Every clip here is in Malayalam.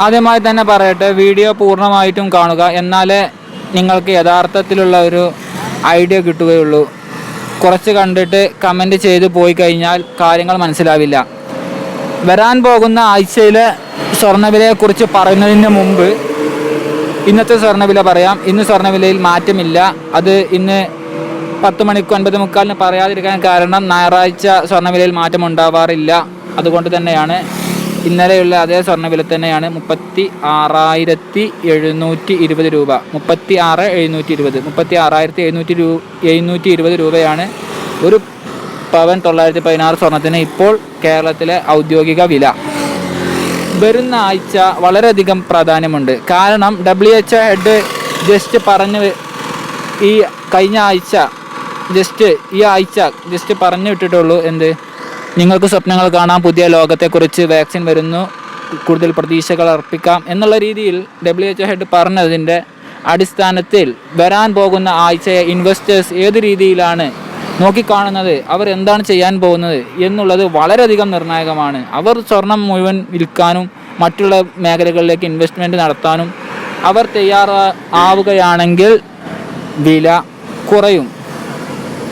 ആദ്യമായി തന്നെ പറയട്ടെ വീഡിയോ പൂർണമായിട്ടും കാണുക. എന്നാലേ നിങ്ങൾക്ക് യഥാർത്ഥത്തിലുള്ള ഒരു ഐഡിയ കിട്ടുകയുള്ളൂ. കുറച്ച് കണ്ടിട്ട് കമന്റ് ചെയ്ത് പോയി കഴിഞ്ഞാൽ കാര്യങ്ങൾ മനസ്സിലാവില്ല. വരാൻ പോകുന്ന ആഴ്ചയിലെ സ്വർണവിലയെക്കുറിച്ച് പറയുന്നതിന് മുമ്പ് ഇന്നത്തെ സ്വർണവില പറയാം. ഇന്ന് സ്വർണവിലയിൽ മാറ്റമില്ല. അത് ഇന്ന് പത്ത് മണിക്ക് ഒൻപത് മുക്കാലിന് പറയാതിരിക്കാൻ കാരണം ഞായറാഴ്ച സ്വർണവിലയിൽ മാറ്റം ഉണ്ടാവാറില്ല അതുകൊണ്ട് തന്നെയാണ് ഇന്നലെയുള്ള അതേ സ്വർണവില തന്നെയാണ് മുപ്പത്തി ആറായിരത്തി എഴുന്നൂറ്റി ഇരുപത് രൂപ. മുപ്പത്തി ആറ് എഴുന്നൂറ്റി ഇരുപത് മുപ്പത്തി ആറായിരത്തി എഴുന്നൂറ്റി രൂ എഴുന്നൂറ്റി ഇരുപത് രൂപയാണ് ഒരു പവൻ തൊള്ളായിരത്തി പതിനാറ് സ്വർണത്തിന് ഇപ്പോൾ കേരളത്തിലെ ഔദ്യോഗിക വില. വരുന്ന ആഴ്ച വളരെയധികം പ്രാധാന്യമുണ്ട്. കാരണം ഡബ്ല്യു എച്ച് ഹെഡ് ജസ്റ്റ് പറഞ്ഞു ഈ കഴിഞ്ഞ ആഴ്ച ജസ്റ്റ് ഈ ആഴ്ച ജസ്റ്റ് പറഞ്ഞു വിട്ടിട്ടുള്ളൂ എന്ത്? നിങ്ങൾക്ക് സ്വപ്നങ്ങൾ കാണാം പുതിയ ലോകത്തെക്കുറിച്ച് വാക്സിൻ വരുന്നു കൂടുതൽ പ്രതീക്ഷകൾ അർപ്പിക്കാം എന്നുള്ള രീതിയിൽ ഡബ്ല്യു എച്ച് ഹെഡ് പറഞ്ഞതിന്റെ അടിസ്ഥാനത്തിൽ വരാൻ പോകുന്ന ആഴ്ചയെ ഇൻവെസ്റ്റേഴ്സ് ഏത് രീതിയിലാണ് നോക്കിക്കാണുന്നത് അവർ എന്താണ് ചെയ്യാൻ പോകുന്നത് എന്നുള്ളത് വളരെയധികം നിർണായകമാണ്. അവർ സ്വർണം മുഴുവൻ വിൽക്കാനും മറ്റുള്ള മേഖലകളിലേക്ക് ഇൻവെസ്റ്റ്മെന്റ് നടത്താനും അവർ തയ്യാറാ ആവുകയാണെങ്കിൽ വില കുറയും.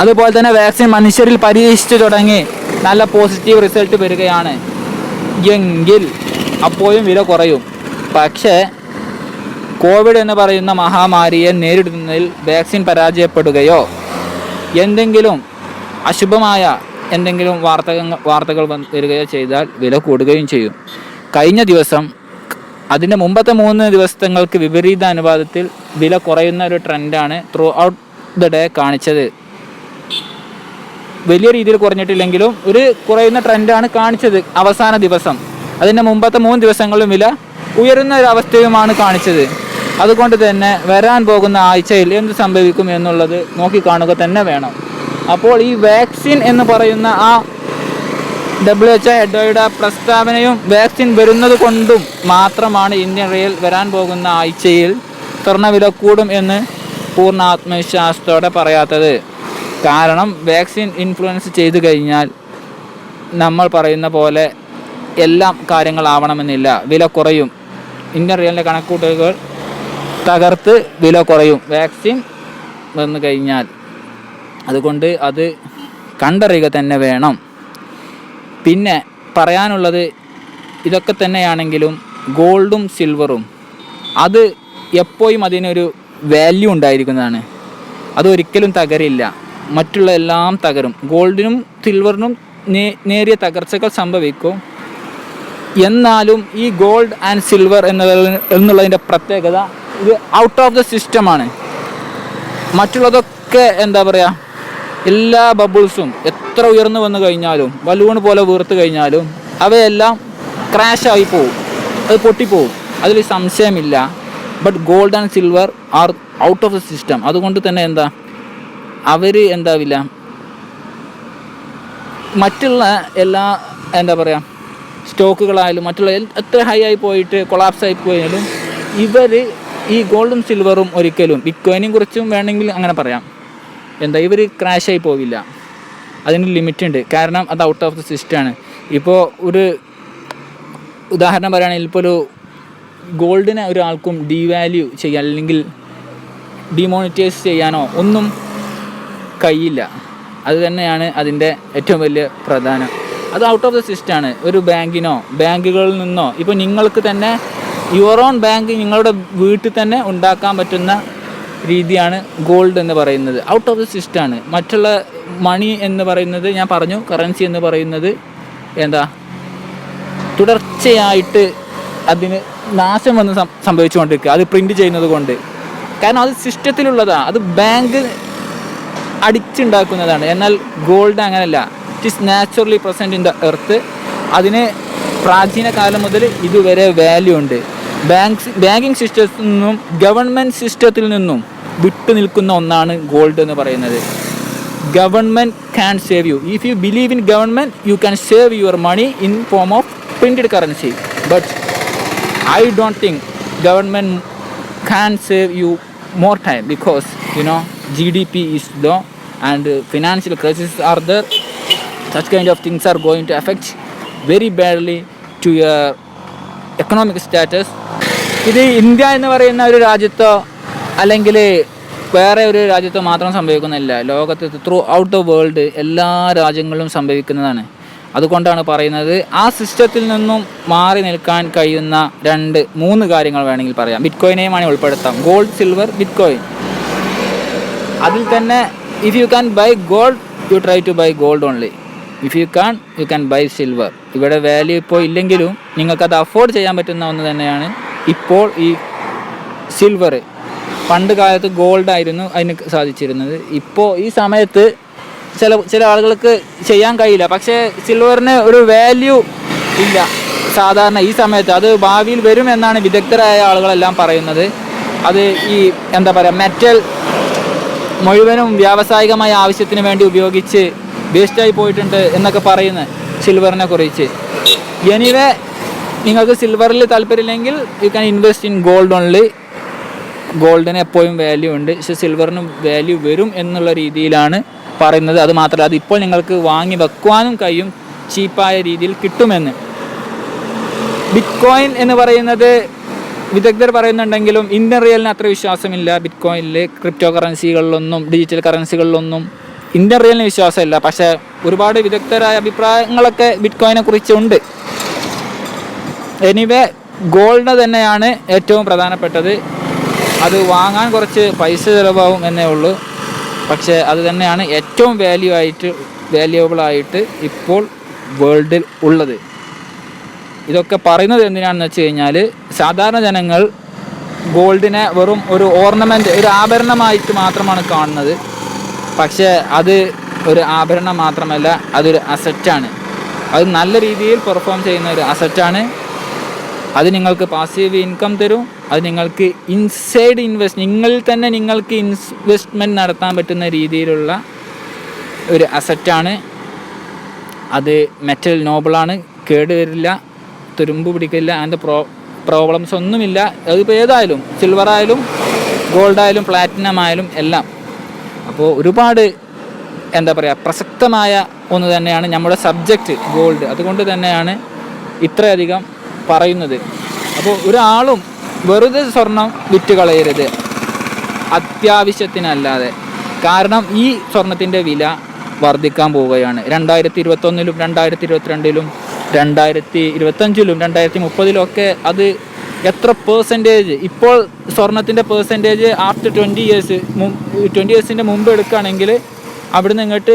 അതുപോലെ തന്നെ വാക്സിൻ മനുഷ്യരിൽ പരീക്ഷിച്ചു തുടങ്ങി നല്ല പോസിറ്റീവ് റിസൾട്ട് വരികയാണ്. എങ്കിൽ അപ്പോഴും വില കുറയും. പക്ഷേ കോവിഡ് എന്ന് പറയുന്ന മഹാമാരിയെ നേരിടുന്നതിൽ വാക്സിൻ പരാജയപ്പെടുകയോ എന്തെങ്കിലും അശുഭമായ എന്തെങ്കിലും വാർത്തകൾ വാർത്തകൾ വരികയോ ചെയ്താൽ വില കൂടുകയും ചെയ്യും. കഴിഞ്ഞ ദിവസം അതിന്റെ മുമ്പത്തെ മൂന്ന് ദിവസങ്ങൾക്ക് വിപരീത അനുപാതത്തിൽ വില കുറയുന്ന ഒരു ട്രെൻഡാണ് ത്രൂ ഔട്ട് ദ ഡേ കാണിച്ചത്. വലിയ രീതിയിൽ കുറഞ്ഞിട്ടില്ലെങ്കിലും ഒരു കുറയുന്ന ട്രെൻഡാണ് കാണിച്ചത് അവസാന ദിവസം. അതിന്റെ മുമ്പത്തെ മൂന്ന് ദിവസങ്ങളിലും വില ഉയരുന്ന ഒരു അവസ്ഥയുമാണ് കാണിച്ചത്. അതുകൊണ്ട് തന്നെ വരാൻ പോകുന്ന ആഴ്ചയിൽ എന്ത് സംഭവിക്കും എന്നുള്ളത് നോക്കിക്കാണുക തന്നെ വേണം. അപ്പോൾ ഈ വാക്സിൻ എന്ന് പറയുന്ന ആ ഡബ്ല്യു എച്ച് ഹെഡോയുടെ പ്രസ്താവനയും വാക്സിൻ വരുന്നത് കൊണ്ടും മാത്രമാണ് ഇന്ത്യൻ റെയിൽ വരാൻ പോകുന്ന ആഴ്ചയിൽ സ്വർണവില കൂടും എന്ന് പൂർണ ആത്മവിശ്വാസത്തോടെ പറയാത്തത്. കാരണം വാക്സിൻ ഇൻഫ്ലുവൻസ് ചെയ്തു കഴിഞ്ഞാൽ നമ്മൾ പറയുന്ന പോലെ എല്ലാം കാര്യങ്ങളാവണമെന്നില്ല. വില കുറയും. ഇന്ത്യൻ റിയലിന്റെ കണക്കൂട്ടുകൾ തകർത്ത് വില കുറയും. വാക്സിൻ വന്നു കഴിഞ്ഞാൽ. അതുകൊണ്ട് അത് കണ്ടറിയുക തന്നെ വേണം. പിന്നെ പറയാനുള്ളത് ഇതൊക്കെ തന്നെയാണെങ്കിലും ഗോൾഡും സിൽവറും. അത് എപ്പോഴും അതിനൊരു വാല്യൂ ഉണ്ടായിരിക്കുന്നതാണ്. അതൊരിക്കലും തകരില്ല. മറ്റുള്ള എല്ലാം തകരും. ഗോൾഡിനും സിൽവറിനും നേരിയ തകർച്ചകൾ സംഭവിക്കും. എന്നാലും ഈ ഗോൾഡ് ആൻഡ് സിൽവർ എന്നുള്ള എന്നുള്ളതിന്റെ പ്രത്യേകത ഇത് ഔട്ട് ഓഫ് ദ സിസ്റ്റമാണ് മറ്റുള്ളതൊക്കെ എന്താ പറയുക എല്ലാ ബബിൾസും എത്ര ഉയർന്നു വന്നു കഴിഞ്ഞാലും ബലൂൺ പോലെ വീർത്ത് കഴിഞ്ഞാലും അവയെല്ലാം ക്രാഷായി പോവും. അത് പൊട്ടിപ്പോവും. അതിൽ സംശയമില്ല. But gold and silver are out of the system അതുകൊണ്ട് തന്നെ എന്താ അവർ എന്താവില്ല? മറ്റുള്ള എല്ലാ എന്താ പറയുക സ്റ്റോക്കുകളായാലും മറ്റുള്ള എത്ര ഹൈ ആയി പോയിട്ട് കൊളാപ്സ് ആയി പോയാലും ഇവർ ഈ ഗോൾഡും സിൽവറും ഒരിക്കലും ബിറ്റ്കോയിനും കുറിച്ചും വേണമെങ്കിൽ അങ്ങനെ പറയാം. എന്താ ഇവർ ആയി പോവില്ല. അതിന് ലിമിറ്റ് ഉണ്ട്. കാരണം അത് ഔട്ട് ഓഫ് ദ സിസ്റ്റമാണ് ഇപ്പോൾ ഒരു ഉദാഹരണം പറയുകയാണെങ്കിൽ ഇപ്പോൾ ഒരു ഗോൾഡിനെ ഒരാൾക്കും ഡീവാല്യൂ ചെയ്യാൻ അല്ലെങ്കിൽ ഡിമോണിറ്റൈസ് ചെയ്യാനോ ഒന്നും കഴിയില്ല അത് തന്നെയാണ് അതിന്റെ ഏറ്റവും വലിയ പ്രധാനം. അത് ഔട്ട് ഓഫ് ദ സിസ്റ്റമാണ് ഒരു ബാങ്കിനോ ബാങ്കുകളിൽ നിന്നോ ഇപ്പോൾ നിങ്ങൾക്ക് തന്നെ യുവർ ഓൺ ബാങ്ക് നിങ്ങളുടെ വീട്ടിൽ തന്നെ ഉണ്ടാക്കാൻ പറ്റുന്ന രീതിയാണ് ഗോൾഡ് എന്ന് പറയുന്നത്. ഔട്ട് ഓഫ് ദ സിസ്റ്റമാണ് മറ്റുള്ള മണി എന്ന് പറയുന്നത് ഞാൻ പറഞ്ഞു. കറൻസി എന്ന് പറയുന്നത് എന്താ? തുടർച്ചയായിട്ട് അതിന് നാശം വന്ന് സംഭവിച്ചുകൊണ്ടിരിക്കുക. അത് പ്രിന്റ് ചെയ്യുന്നത് കൊണ്ട്. കാരണം അത് സിസ്റ്റത്തിലുള്ളതാണ് അത് ബാങ്ക് അടിച്ചുണ്ടാക്കുന്നതാണ്. എന്നാൽ ഗോൾഡ് അങ്ങനെയല്ല it is naturally present in the earth അതിന് പ്രാചീന കാലം മുതൽ ഇതുവരെ വാല്യൂ ഉണ്ട്. ബാങ്ക് ബാങ്കിങ് സിസ്റ്റത്തിൽ നിന്നും ഗവൺമെന്റ് സിസ്റ്റത്തിൽ നിന്നും വിട്ടു നിൽക്കുന്ന ഒന്നാണ് ഗോൾഡ് എന്ന് പറയുന്നത്. Government can save you if you believe in government you can save your money in form of printed currency but I don't think government can save you more time because you know G D P is low and uh, financial crises are there. Such kind of things are going to affect very badly to your economic status. ഇത് ഇന്ത്യ എന്ന് പറയുന്ന ഒരു രാജ്യത്തോ അല്ലെങ്കിൽ വേറെ ഒരു രാജ്യത്തോ മാത്രം സംഭവിക്കുന്നില്ല. ലോകത്ത് ത്രൂ ഔട്ട് ദ വേൾഡ് എല്ലാ രാജ്യങ്ങളിലും സംഭവിക്കുന്നതാണ്. അതുകൊണ്ടാണ് പറയുന്നത്. ആ സിസ്റ്റത്തിൽ നിന്നും മാറി നിൽക്കാൻ കഴിയുന്ന രണ്ട് മൂന്ന് കാര്യങ്ങൾ വേണമെങ്കിൽ പറയാം. ബിറ്റ് കോയിനെയും വേണമെങ്കിൽ ഉൾപ്പെടുത്താം. ഗോൾഡ് സിൽവർ ബിറ്റ് കോയിൻ അതിൽ തന്നെ if you can buy gold you try to buy gold only if you can't you can buy silver ഇവിടെ വാല്യൂ ഇപ്പോൾ ഇല്ലെങ്കിലും നിങ്ങൾക്കത് അഫോർഡ് ചെയ്യാൻ പറ്റുന്ന ഒന്ന് തന്നെയാണ് ഇപ്പോൾ ഈ സിൽവർ പണ്ട് കാലത്ത് ഗോൾഡ് ആയിരുന്നു അതിന് സാധിച്ചിരുന്നത്. ഇപ്പോൾ ഈ സമയത്ത് ചില ചില ആളുകൾക്ക് ചെയ്യാൻ കഴിയില്ല. പക്ഷേ സിൽവറിന് ഒരു വാല്യൂ ഇല്ല. സാധാരണ ഈ സമയത്ത് അത് ഭാവിയിൽ വരുമെന്നാണ് വിദഗ്ധരായ ആളുകളെല്ലാം പറയുന്നത്. അത് ഈ എന്താ പറയുക മെറ്റൽ മുഴുവനും വ്യാവസായികമായ ആവശ്യത്തിന് വേണ്ടി ഉപയോഗിച്ച് വേസ്റ്റായി പോയിട്ടുണ്ട് എന്നൊക്കെ പറയുന്നത് സിൽവറിനെ കുറിച്ച്. എനിവേ നിങ്ങൾക്ക് സിൽവറിൽ താല്പര്യമില്ലെങ്കിൽ you can invest in gold only ഗോൾഡിന് എപ്പോഴും വാല്യൂ ഉണ്ട്. പക്ഷെ സിൽവറിന് വാല്യൂ വരും എന്നുള്ള രീതിയിലാണ് പറയുന്നത്. അത് മാത്രമല്ല അത് ഇപ്പോൾ നിങ്ങൾക്ക് വാങ്ങി വെക്കുവാനും കഴിയും ചീപ്പായ രീതിയിൽ കിട്ടുമെന്ന്. ബിറ്റ് കോയിൻ എന്ന് പറയുന്നത് വിദഗ്ധർ പറയുന്നുണ്ടെങ്കിലും ഇന്ത്യൻ റിയലിന് അത്ര വിശ്വാസമില്ല. ബിറ്റ് കോയിനിൽ ക്രിപ്റ്റോ കറൻസികളിലൊന്നും ഡിജിറ്റൽ കറൻസികളിലൊന്നും ഇന്ത്യൻ റിയലിന് വിശ്വാസമില്ല. പക്ഷേ ഒരുപാട് വിദഗ്ധരായ അഭിപ്രായങ്ങളൊക്കെ ബിറ്റ് കോയിനെ കുറിച്ചുണ്ട്. എനിവേ ഗോൾഡ് തന്നെയാണ് ഏറ്റവും പ്രധാനപ്പെട്ടത്. അത് വാങ്ങാൻ കുറച്ച് പൈസ ചിലവാകും എന്നേ ഉള്ളൂ. പക്ഷേ അത് തന്നെയാണ് ഏറ്റവും വാല്യൂ ആയിട്ട് വാല്യുവബിളായിട്ട് ഇപ്പോൾ വേൾഡിൽ ഉള്ളത്. ഇതൊക്കെ പറയുന്നത് എന്തിനാണെന്ന് വെച്ച് കഴിഞ്ഞാൽ സാധാരണ ജനങ്ങൾ ഗോൾഡിനെ വെറും ഒരു ഓർണമെന്റ് ഒരു ആഭരണമായിട്ട് മാത്രമാണ് കാണുന്നത്. പക്ഷേ അത് ഒരു ആഭരണം മാത്രമല്ല അതൊരു അസറ്റാണ് അത് നല്ല രീതിയിൽ പെർഫോം ചെയ്യുന്ന ഒരു അസറ്റാണ് അത് നിങ്ങൾക്ക് പാസീവ് ഇൻകം തരും. അത് നിങ്ങൾക്ക് ഇൻസൈഡ് ഇൻവെസ്റ്റ് നിങ്ങളിൽ തന്നെ നിങ്ങൾക്ക് ഇൻവെസ്റ്റ്മെന്റ് നടത്താൻ പറ്റുന്ന രീതിയിലുള്ള ഒരു അസറ്റാണ് അത് മെറ്റൽ നോബിളാണ് കേടുവരില്ല തുരുമ്പ് പിടിക്കില്ല അതിന്റെ പ്രോ പ്രോബ്ലംസ് ഒന്നുമില്ല. അതിപ്പോൾ ഏതായാലും സിൽവർ ആയാലും ഗോൾഡ് ആയാലും പ്ലാറ്റിനം ആയാലും എല്ലാം. അപ്പോൾ ഒരുപാട് എന്താ പറയുക പ്രസക്തമായ ഒന്ന് തന്നെയാണ് നമ്മുടെ സബ്ജക്റ്റ് ഗോൾഡ് അതുകൊണ്ട് തന്നെയാണ് ഇത്രയധികം പറയുന്നത്. അപ്പോൾ ഒരാളും വെറുതെ സ്വർണം വിറ്റ് കളയരുത്. അത്യാവശ്യത്തിനല്ലാതെ. കാരണം ഈ സ്വർണത്തിന്റെ വില വർദ്ധിക്കാൻ പോവുകയാണ്. രണ്ടായിരത്തി ഇരുപത്തൊന്നിലും രണ്ടായിരത്തി ഇരുപത്തിരണ്ടിലും രണ്ടായിരത്തി ഇരുപത്തഞ്ചിലും രണ്ടായിരത്തി മുപ്പതിലും ഒക്കെ അത് എത്ര പേഴ്സന്റേജ് ഇപ്പോൾ സ്വർണത്തിന്റെ percentage after twenty years twenty ഇയേഴ്സിന്റെ മുമ്പ് എടുക്കുകയാണെങ്കിൽ അവിടുന്ന് ഇങ്ങോട്ട്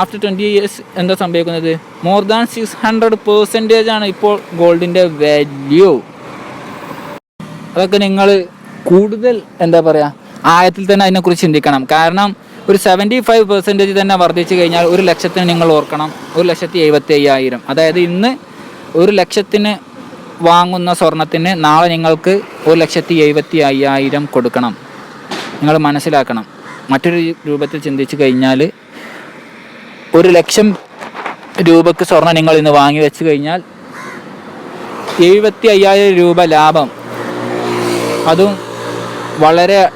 ആഫ്റ്റർ ട്വന്റി ഇയേഴ്സ് എന്താ സംഭവിക്കുന്നത്? More than six hundred percentage ആണ് ഇപ്പോൾ ഗോൾഡിന്റെ വാല്യൂ അതൊക്കെ നിങ്ങൾ കൂടുതൽ എന്താ പറയുക ആയത്തിൽ തന്നെ അതിനെക്കുറിച്ച് ചിന്തിക്കണം. കാരണം ഒരു സെവന്റി ഫൈവ് പെർസെന്റേജ് തന്നെ വർദ്ധിച്ചു കഴിഞ്ഞാൽ ഒരു ലക്ഷത്തിന് നിങ്ങൾ ഓർക്കണം. ഒരു ലക്ഷത്തി എഴുപത്തി അയ്യായിരം അതായത് ഇന്ന് ഒരു ലക്ഷത്തിന് വാങ്ങുന്ന സ്വർണത്തിന് നാളെ നിങ്ങൾക്ക് ഒരു ലക്ഷത്തി എഴുപത്തി അയ്യായിരം കൊടുക്കണം. നിങ്ങൾ മനസ്സിലാക്കണം. മറ്റൊരു രൂപത്തിൽ ചിന്തിച്ചു കഴിഞ്ഞാൽ ഒരു ലക്ഷം രൂപക്ക് സ്വർണം നിങ്ങൾ ഇന്ന് വാങ്ങി വെച്ച് കഴിഞ്ഞാൽ എഴുപത്തി അയ്യായിരം രൂപ ലാഭം. അതും വളരെ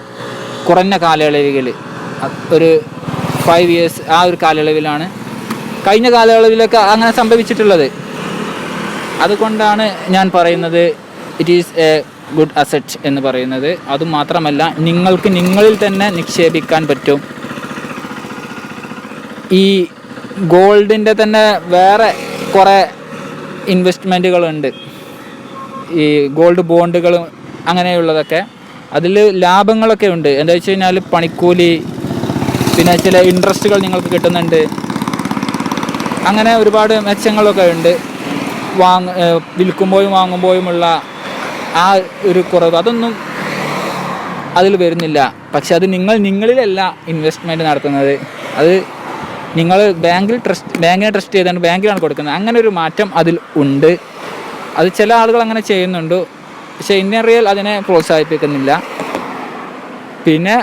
കുറഞ്ഞ കാലയളവിൽ ഒരു ഫൈവ് ഇയേഴ്സ് ആ ഒരു കാലയളവിലാണ്. കഴിഞ്ഞ കാലയളവിലൊക്കെ അങ്ങനെ സംഭവിച്ചിട്ടുള്ളത്. അതുകൊണ്ടാണ് ഞാൻ പറയുന്നത് it is a good asset എന്ന് പറയുന്നത്. അതുമാത്രമല്ല നിങ്ങൾക്ക് നിങ്ങളിൽ തന്നെ നിക്ഷേപിക്കാൻ പറ്റും. ഈ ഗോൾഡിന്റെ തന്നെ വേറെ കുറേ ഇൻവെസ്റ്റ്മെന്റുകളുണ്ട് ഈ ഗോൾഡ് ബോണ്ടുകളും അങ്ങനെയുള്ളതൊക്കെ. അതിൽ ലാഭങ്ങളൊക്കെ ഉണ്ട്. എന്താ വെച്ച് കഴിഞ്ഞാൽ പണിക്കൂലി പിന്നെ ചില ഇൻട്രസ്റ്റുകൾ നിങ്ങൾക്ക് കിട്ടുന്നുണ്ട്. അങ്ങനെ ഒരുപാട് മെച്ചങ്ങളൊക്കെ ഉണ്ട്. വാങ്ങ വിൽക്കുമ്പോഴും വാങ്ങുമ്പോഴുമുള്ള ആ ഒരു കുറവ്. അതൊന്നും അതിൽ വരുന്നില്ല. പക്ഷെ അത് നിങ്ങൾ നിങ്ങളിലല്ല ഇൻവെസ്റ്റ്മെന്റ് നടത്തുന്നത്. അത് നിങ്ങൾ ബാങ്കിൽ ട്രസ്റ്റ് ബാങ്കിനെ ട്രസ്റ്റ് ചെയ്തുകൊണ്ട് ബാങ്കിലാണ് കൊടുക്കുന്നത്. അങ്ങനെ ഒരു മാറ്റം അതിൽ ഉണ്ട്. അത് ചില ആളുകൾ അങ്ങനെ ചെയ്യുന്നുണ്ട്. പക്ഷേ ഇന്ത്യൻ റിയൽ അതിനെ പ്രോത്സാഹിപ്പിക്കുന്നില്ല. പിന്നെ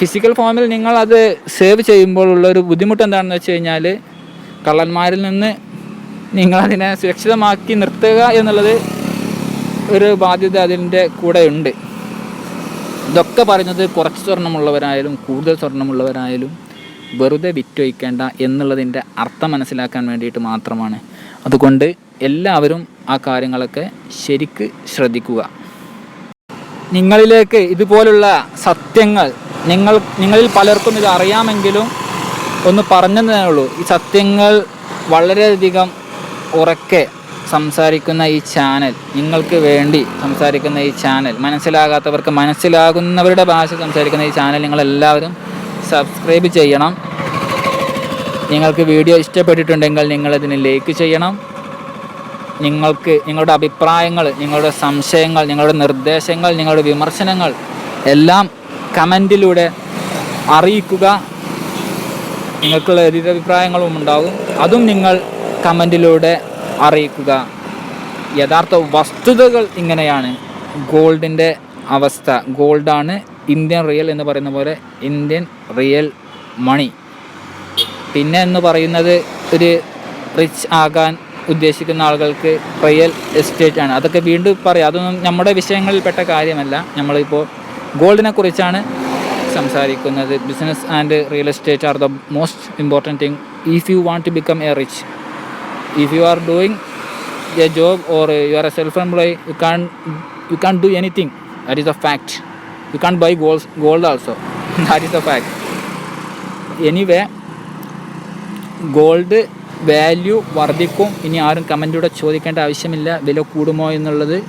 ഫിസിക്കൽ ഫോമിൽ നിങ്ങൾ അത് സേവ് ചെയ്യുമ്പോഴുള്ള ഒരു ബുദ്ധിമുട്ട് എന്താണെന്ന് വെച്ച് കഴിഞ്ഞാൽ കള്ളന്മാരിൽ നിന്ന് നിങ്ങളതിനെ സുരക്ഷിതമാക്കി നിർത്തുക എന്നുള്ളത് ഒരു ബാധ്യത അതിന്റെ ഉണ്ട് ഇതൊക്കെ പറയുന്നത് കുറച്ച് സ്വർണമുള്ളവരായാലും കൂടുതൽ സ്വർണമുള്ളവരായാലും വെറുതെ വിറ്റൊഴിക്കേണ്ട എന്നുള്ളതിന്റെ അർത്ഥം മനസ്സിലാക്കാൻ വേണ്ടിയിട്ട് മാത്രമാണ്. അതുകൊണ്ട് എല്ലാവരും ആ കാര്യങ്ങളൊക്കെ ശരിക്ക് ശ്രദ്ധിക്കുക. നിങ്ങളിലേക്ക് ഇതുപോലുള്ള സത്യങ്ങൾ നിങ്ങൾ നിങ്ങളിൽ പലർക്കും ഇത് അറിയാമെങ്കിലും ഒന്ന് പറഞ്ഞതേ ഉള്ളൂ. ഈ സത്യങ്ങൾ വളരെയധികം ഉറക്കെ സംസാരിക്കുന്ന ഈ ചാനൽ നിങ്ങൾക്ക് വേണ്ടി സംസാരിക്കുന്ന ഈ ചാനൽ മനസ്സിലാകാത്തവർക്ക് മനസ്സിലാകുന്നവരുടെ ഭാഷ സംസാരിക്കുന്ന ഈ ചാനൽ നിങ്ങളെല്ലാവരും സബ്സ്ക്രൈബ് ചെയ്യണം. നിങ്ങൾക്ക് വീഡിയോ ഇഷ്ടപ്പെട്ടിട്ടുണ്ടെങ്കിൽ നിങ്ങളതിന് ലൈക്ക് ചെയ്യണം. നിങ്ങൾക്ക് നിങ്ങളുടെ അഭിപ്രായങ്ങൾ നിങ്ങളുടെ സംശയങ്ങൾ നിങ്ങളുടെ നിർദ്ദേശങ്ങൾ നിങ്ങളുടെ വിമർശനങ്ങൾ എല്ലാം കമന്റിലൂടെ അറിയിക്കുക. നിങ്ങൾക്കുള്ള എതിരഭിപ്രായങ്ങളും ഉണ്ടാകും. അതും നിങ്ങൾ കമന്റിലൂടെ അറിയിക്കുക. യഥാർത്ഥ വസ്തുതകൾ ഇങ്ങനെയാണ്. ഗോൾഡിന്റെ അവസ്ഥ. ഗോൾഡാണ് ഇന്ത്യൻ റിയൽ എന്ന് പറയുന്ന പോലെ ഇന്ത്യൻ റിയൽ മണി. പിന്നെ എന്ന് പറയുന്നത് ഒരു റിച്ച് ആകാൻ ഉദ്ദേശിക്കുന്ന ആളുകൾക്ക് റിയൽ എസ്റ്റേറ്റ് ആണ്. അതൊക്കെ വീണ്ടും പറയാം. അതൊന്നും നമ്മുടെ വിഷയങ്ങളിൽപ്പെട്ട കാര്യമല്ല. നമ്മളിപ്പോൾ ഗോൾഡിനെ കുറിച്ചാണ് സംസാരിക്കുന്നത്. Business and real estate are the most important thing. If you want to become a rich if you are doing a job or you are a self employee you can you can do anything. anything that a fact. You can buy buy gold also. That that a fact. Anyway gold value വർദ്ധിക്കും. ഇനി ആരും കമന്റിലൂടെ ചോദിക്കേണ്ട ആവശ്യമില്ല. വില കൂടുമോ എന്നുള്ളത്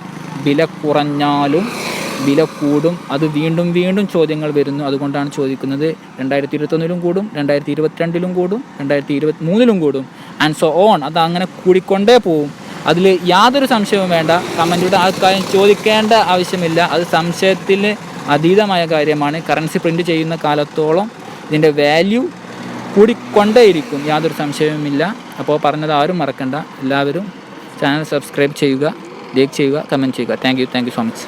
വില കുറഞ്ഞാലും വില കൂടും. അത് വീണ്ടും വീണ്ടും ചോദ്യങ്ങൾ വരുന്നു. അതുകൊണ്ടാണ് ചോദിക്കുന്നത്. രണ്ടായിരത്തി ഇരുപത്തൊന്നിലും കൂടും രണ്ടായിരത്തി ഇരുപത്തിരണ്ടിലും കൂടും രണ്ടായിരത്തി ഇരുപത്തി മൂന്നിലും കൂടും. ആൻഡ് സോ ഓൺ അത് അങ്ങനെ കൂടിക്കൊണ്ടേ പോവും. അതിൽ യാതൊരു സംശയവും വേണ്ട. കമന്റിലൂടെ ആൾക്കാരും ചോദിക്കേണ്ട ആവശ്യമില്ല. അത് സംശയത്തിൽ അതീതമായ കാര്യമാണ്. കറൻസി പ്രിന്റ് ചെയ്യുന്ന കാലത്തോളം ഇതിന്റെ വാല്യൂ കൂടിക്കൊണ്ടേയിരിക്കും. യാതൊരു സംശയവുമില്ല. അപ്പോൾ പറഞ്ഞത് ആരും മറക്കണ്ട. എല്ലാവരും ചാനൽ സബ്സ്ക്രൈബ് ചെയ്യുക ലൈക്ക് ചെയ്യുക കമന്റ് ചെയ്യുക. Thank you. Thank you so much.